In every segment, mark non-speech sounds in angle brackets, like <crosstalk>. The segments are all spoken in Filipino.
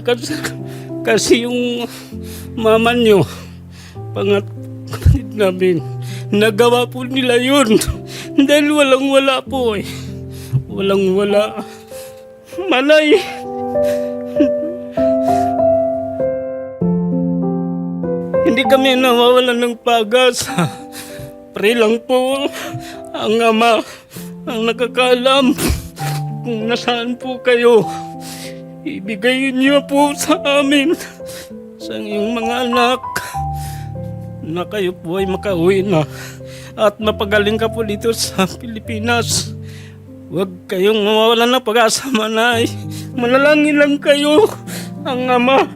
kasi, kasi yung mama nyo, pangat kapatid namin, nagawa po nila yun. <laughs> Dahil walang wala po eh. Walang wala. Malay. <laughs> Hindi kami nawawalan ng pag-asa. <laughs> Pre lang po ang ama ang nakakalam kung nasaan po kayo. Ibigay niyo po sa amin sa iyong mga anak na kayo po ay makauwi na at mapagaling ka po dito sa Pilipinas. Huwag kayong mawawalan ng pag-asa, manay. Manalangin lang kayo. Ang ama,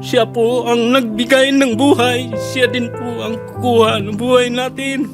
siya po ang nagbigay ng buhay. Siya din po ang kukuha ng buhay natin.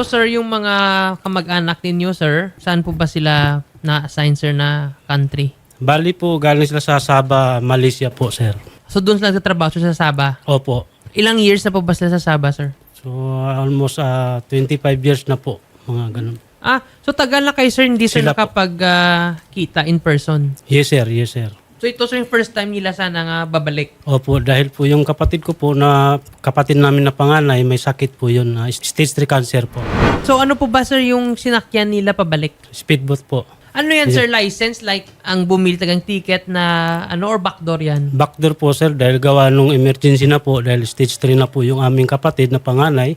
Ito sir, yung mga kamag-anak ninyo sir, saan po ba sila na-assign sir na country? Bali po, galing sila sa Sabah, Malaysia po, sir. So doon sila nagtatrabaho sir, sa Sabah. Opo. Ilang years na po ba sila sa Sabah sir? So, almost ah, 25 years na po, mga ganun. Ah, so tagal na kayo sir, hindi sir Sila po. nakapag ah, kita in person. Yes, sir. Yes, sir. So ito sir yung first time nila sana nga babalik. Opo, dahil po yung kapatid ko po na kapatid namin na panganay, may sakit po yun, na stage 3 cancer po. So ano po ba sir yung sinakyan nila pabalik? Speedboat po. Ano yan sir, license? Like ang bumili tagang ticket na ano or backdoor yan? Backdoor po sir dahil gawa nung emergency na po dahil stage 3 na po yung aming kapatid na panganay.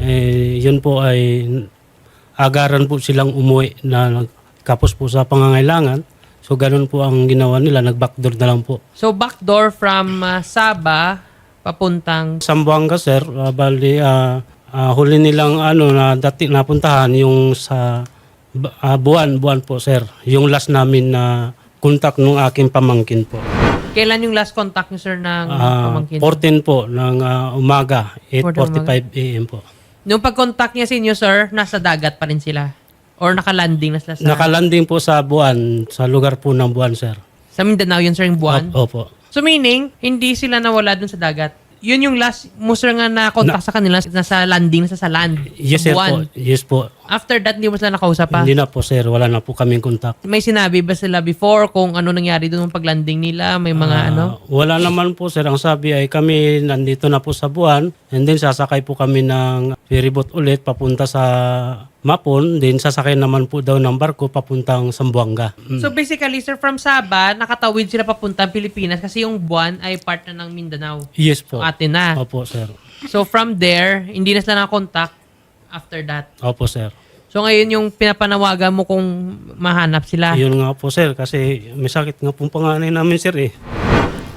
Eh, yun po ay agaran po silang umuwi na kapos po sa pangangailangan. So ganun po ang ginawa nila, nag-backdoor na lang po. So backdoor from ah, Sabah papuntang Sambuanga sir, uh, bali ah, ah, huli nilang ano na dati napuntahan yung sa ba- ah, buwan, buwan po sir. Yung last namin na contact nung aking pamangkin po. Kailan yung last contact niyo sir ng Ah, pamangkin? 14 po ng ah, umaga, 8.45 a.m. po. Nung pag-contact niya sa inyo sir, nasa dagat pa rin sila? Or nakalanding na sila sa, Nakalanding po sa buwan, sa lugar po ng buwan sir. sa Mindanao yun sir yung buwan? Op- Opo. So meaning, hindi sila nawala dun sa dagat? Yun yung last mo sir nga na-contact sa kanila, nasa landing, nasa sa land? Yes sa sir buwan. po. Yes po. After that, hindi mo sila nakausap pa? Hindi na po sir, wala na po kaming contact. May sinabi ba sila before kung ano nangyari doon ng paglanding nila? May mga Ah, ano? Wala naman po sir. Ang sabi ay kami nandito na po sa buwan and then sasakay po kami ng ferryboat ulit papunta sa Mapon. Then sasakay naman po daw ng barko papuntang Sambuanga. Mm. So basically, sir, from Sabah, nakatawid sila papuntang Pilipinas kasi yung buwan ay part na ng Mindanao. Yes po. Atin na. Opo sir. So from there, hindi na sila nakakontakt after that. Opo sir. So ngayon yung pinapanawagan mo kung mahanap sila. Yun nga po sir kasi may sakit nga pong panganay namin sir eh.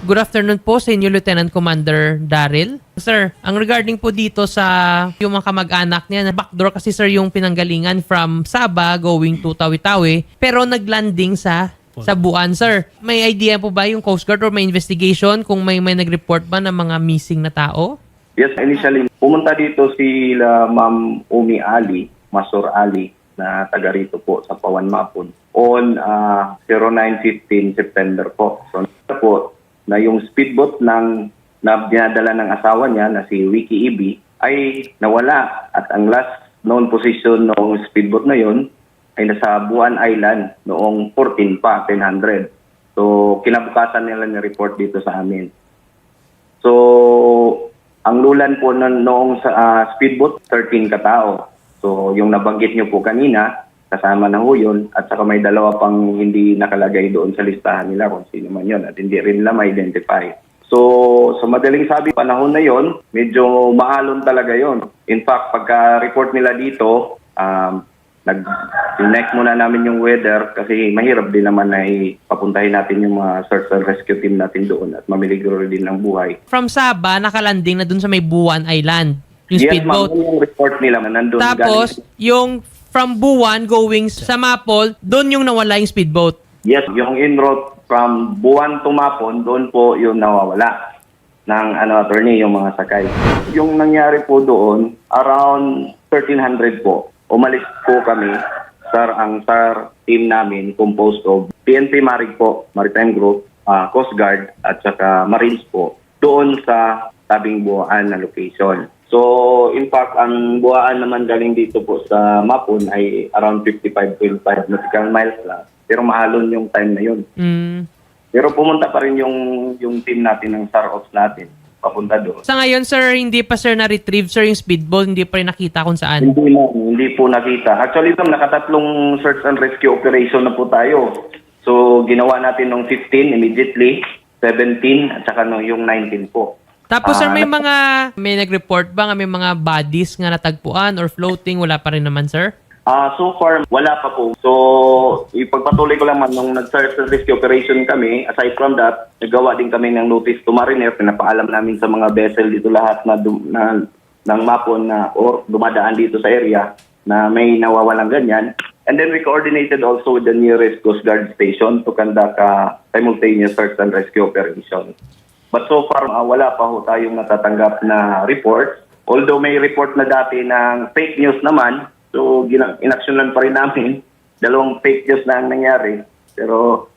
Good afternoon po sa inyo, Lieutenant Commander Daryl. Sir, ang regarding po dito sa yung mga kamag-anak niya, backdoor kasi sir yung pinanggalingan from Sabah going to Tawi-Tawi, pero naglanding sa sa Buan, sir. May idea po ba yung Coast Guard or may investigation kung may may nag-report ba ng mga missing na tao? Yes, initially, pumunta dito si Ma'am Umi Ali, Masur Ali, na taga rito po sa Pawan Mapon on ah, 0915 September po. So, po na yung speedboat ng na dinadala ng asawa niya na si Wiki Ibi ay nawala at ang last known position ng speedboat na yon ay nasa Buan Island noong 14 pa, 1000. So, kinabukasan nila ni-report dito sa amin. So, ang lulan po nun, noong sa ah, speedboat, 13 katao. So, yung nabanggit nyo po kanina, kasama na ho yun, at saka may dalawa pang hindi nakalagay doon sa listahan nila kung sino man yun, at hindi rin nila ma-identify. So, sa madaling sabi, panahon na yon, medyo maalon talaga yon. In fact, pagka-report nila dito, um, nag connect muna namin yung weather kasi mahirap din naman na papuntahin natin yung mga search and rescue team natin doon at mamiligro din ng buhay. From Sabah, nakalanding na dun sa may Buan Island, yung yes, speedboat. ma'am, yun yung report nila na nandun. Tapos, galing- yung from Buan going sa Mapol, doon yung nawala yung speedboat. yes, yung en route from Buwan to Mapon, doon po yung nawawala ng ano attorney yung mga sakay. Yung nangyari po doon, around 1300 po, umalis po kami, sir, ang sir team namin composed of PNP Marig po, Maritime Group, ah, Coast Guard, at saka Marines po. doon sa tabing buwaan na location. So, in fact, ang buwaan naman galing dito po sa Mapon ay around 55.5 nautical miles lang. Pero mahalon yung time na yun. Mm. Pero pumunta pa rin yung, yung team natin ng SAR Ops natin papunta doon. Sa ngayon, sir, hindi pa sir na-retrieve, sir, yung speedboat. Hindi pa rin nakita kung saan. Hindi na, hindi po nakita. Actually, ma'am, nakatatlong search and rescue operation na po tayo. So, ginawa natin nung 15 immediately, 17, at saka no, yung 19 po. Tapos, sir, Ah, may mga, may nag-report ba nga may mga bodies nga natagpuan or floating? Wala pa rin naman, sir? Ah, so far, wala pa po. So, ipagpatuloy ko lang man, nung nag-search and rescue operation kami, aside from that, nagawa din kami ng notice to mariner, pinapaalam namin sa mga vessel dito lahat na, dum- na ng mapon na or dumadaan dito sa area na may nawawalang ganyan. And then we coordinated also with the nearest Coast Guard station to conduct a simultaneous search and rescue operation. But so far, ah, wala pa ho tayong natatanggap na report. Although may report na dati ng fake news naman, so gina- inaksyonan pa rin namin. <laughs> Dalawang fake news na ang nangyari. Pero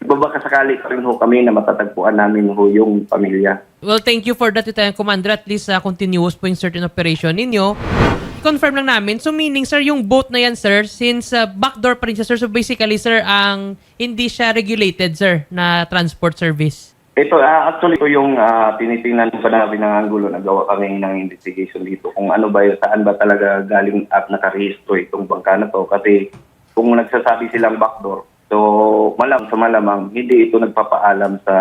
baka sakali pa rin ho kami na matatagpuan namin ho yung pamilya. Well, thank you for that, Lieutenant Commander. At least uh, continuous po yung certain operation ninyo. Confirm lang namin. So meaning, sir, yung boat na yan, sir, since uh, backdoor pa rin siya, sir, so basically, sir, ang hindi siya regulated, sir, na transport service. Ito, ah, actually, ito yung ah, tinitingnan pa namin ng angulo. Nagawa kami ng investigation dito kung ano ba, yun, saan ba talaga galing at nakarehistro itong bangka na to. Kasi kung nagsasabi silang backdoor, so malam sa malamang, hindi ito nagpapaalam sa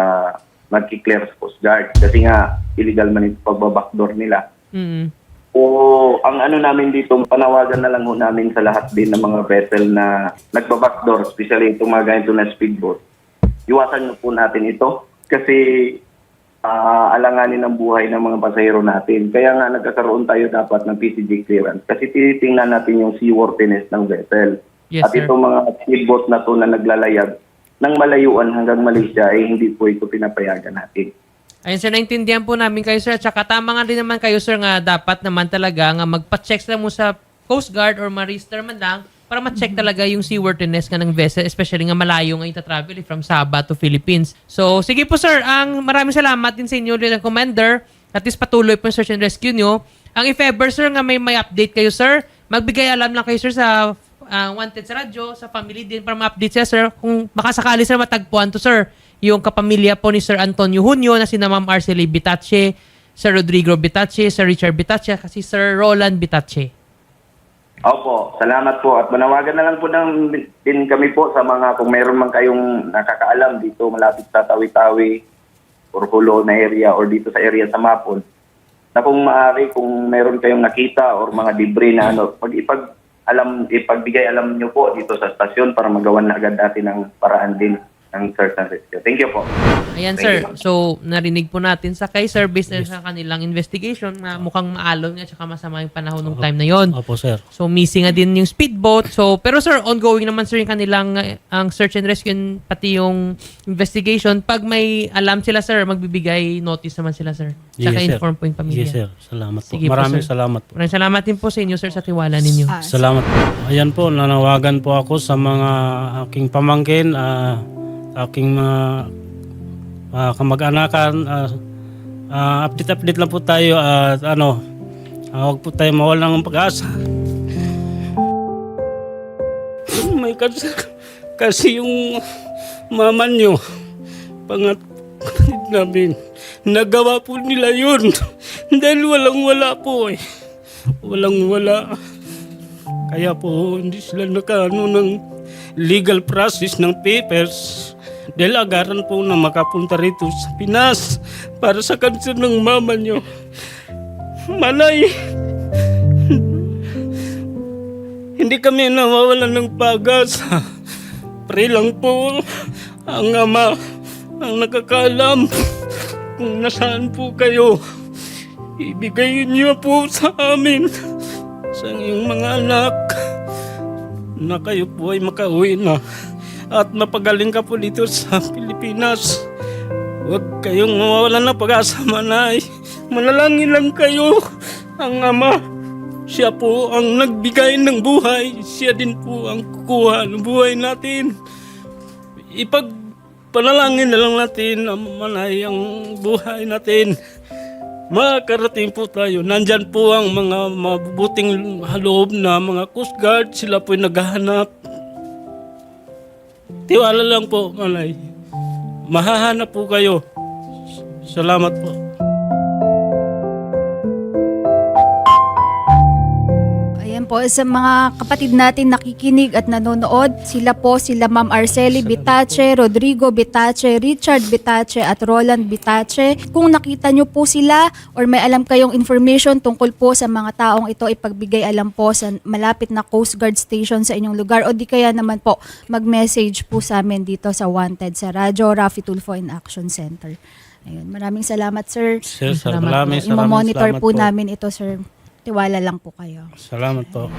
nagki-clear sa Coast Guard. Kasi nga, illegal man ito pagbabackdoor nila. Mm. O ang ano namin dito, panawagan na lang ho namin sa lahat din ng mga vessel na nagbabackdoor, especially itong mga ganito na speedboat. Iwasan niyo po natin ito kasi ah, alanganin ang buhay ng mga pasahero natin. Kaya nga nagkakaroon tayo dapat ng PCG clearance kasi tinitingnan natin yung seaworthiness ng vessel. Yes, At sir. itong mga speedboat na to na naglalayag ng malayuan hanggang Malaysia ay hindi po ito pinapayagan natin. Ayun, sir, naintindihan po namin kayo, sir. At saka tama nga din naman kayo, sir, nga dapat naman talaga nga magpa-check lang mo sa Coast Guard or Marister man lang para ma-check talaga yung seaworthiness nga ng vessel, especially nga malayo nga ita-travel eh, from Sabah to Philippines. So, sige po, sir. Ang maraming salamat din sa inyo, Lieutenant Commander. At least patuloy po yung search and rescue nyo. Ang if ever, sir, nga may may update kayo, sir, magbigay alam lang kayo, sir, sa ah, Wanted sa radyo, sa family din para ma-update siya, sir. Kung makasakali, sir, matagpuan to, sir. Yung kapamilya po ni Sir Antonio Junio na si Ma'am Arcely Bitache, Sir Rodrigo Bitache, Sir Richard Bitache, kasi Sir Roland Bitache. Opo, salamat po. At manawagan na lang po ng, din kami po sa mga kung mayroon man kayong nakakaalam dito malapit sa Tawi-Tawi or Hulo na area or dito sa area sa Mapon na kung maaari kung mayroon kayong nakita or mga debris na ano, pag ipag alam ipagbigay alam niyo po dito sa stasyon para magawan na agad natin ng paraan din ng search and rescue. Thank you po. Ayan, Thank sir. you. So, narinig po natin sa kay sir based na sa kanilang investigation na mukhang maalon nga tsaka masama yung panahon ng time na yon. Opo, sir. So, missing nga din yung speedboat. So, pero sir, ongoing naman sir yung kanilang uh, ang search and rescue and pati yung investigation. Pag may alam sila sir, magbibigay notice naman sila sir. Tsaka Yes, sir. inform po yung pamilya. Yes, sir. Salamat po. Sige po, Maraming sir. salamat po. Maraming salamat din po sa inyo sir sa tiwala ninyo. Salamat po. Ayan po, nanawagan po ako sa mga aking pamangkin, ah, aking mga ah, kamag-anakan. ah, ah, update-update lang po tayo at ano, ah, huwag po tayo mawala ng pag-asa. May kasi, kasi yung mama nyo, pangat kapatid namin, nagawa po nila yun. Dahil walang wala po eh. Walang wala. Kaya po hindi sila nakaano ng legal process ng papers. Dahil agaran po na makapunta rito sa Pinas para sa kanser ng mama nyo. Malay, hindi kami nawawalan ng pag-asa. Pre lang po ang ama ang nakakalam kung nasaan po kayo. Ibigay niyo po sa amin sa inyong mga anak na kayo po ay makauwi na at mapagaling ka po dito sa Pilipinas. Huwag kayong mawawalan ng pag-asa, manay. Manalangin lang kayo. Ang ama, siya po ang nagbigay ng buhay. Siya din po ang kukuha ng buhay natin. Ipag panalangin na lang natin na manay ang buhay natin. Makarating po tayo. Nandyan po ang mga mabubuting haloob na mga Coast Guard. Sila po'y naghahanap. Tiwala lang po, Manay. Mahahanap po kayo. Salamat po. Po, sa mga kapatid natin nakikinig at nanonood, sila po sila Ma'am Arceli Bitache, Rodrigo Bitache, Richard Bitache at Roland Bitache. Kung nakita nyo po sila or may alam kayong information tungkol po sa mga taong ito, ipagbigay alam po sa malapit na Coast Guard Station sa inyong lugar o di kaya naman po mag-message po sa amin dito sa Wanted sa Radyo Rafi Tulfo in Action Center. Ayun, maraming salamat sir. Sir, Salamat salamat, Imo-monitor salamat po namin ito sir. Tiwala lang po kayo. Salamat po.